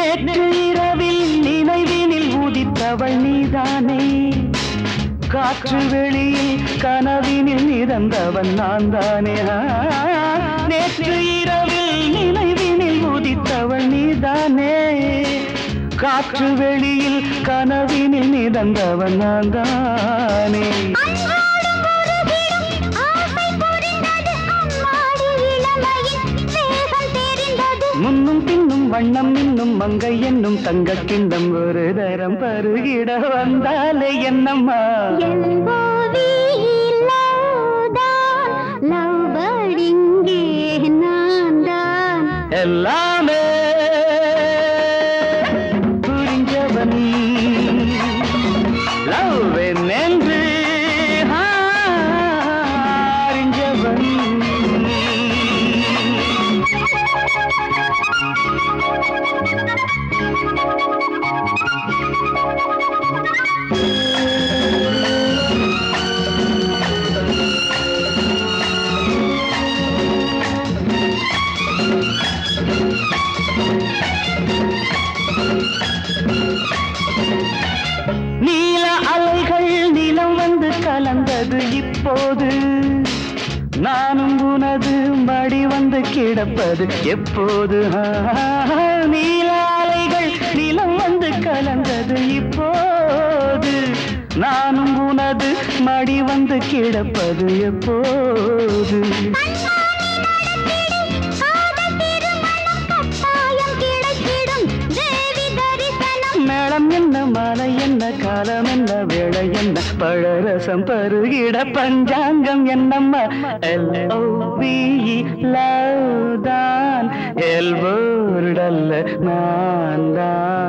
நேற்று இரவில் நினைவினில் உதித்தவள் நீதானே. காற்று வெளியில் கனவினில் நிறந்தவன் நான் தானே நேற்று இரவில் நினைவினில் உதித்தவள் நீதானே. காற்று வெளியில் கனவினில் நிறந்தவன் நான் தானே வண்ணம் இன்னும் மங்கை என்னும் தங்க கிண்ணம் ஒரு தரம் பருகிட வந்தாலே என்னம்மா? போது நானும் உனது மடி வந்து கிடப்பது. எப்போது? நீலாலைகள் நிலம் வந்து கலந்தது. இப்போது நானும் உனது மடி வந்து கிடப்பது. எப்போது? மாலை என்ன காலம் என்ன வேளை என்ன? பழரசம் பருகிட பஞ்சாங்கம் என்னம்மா? எல்ஓவி லவ் தான் எல்வோர்டல்ல நான் தான்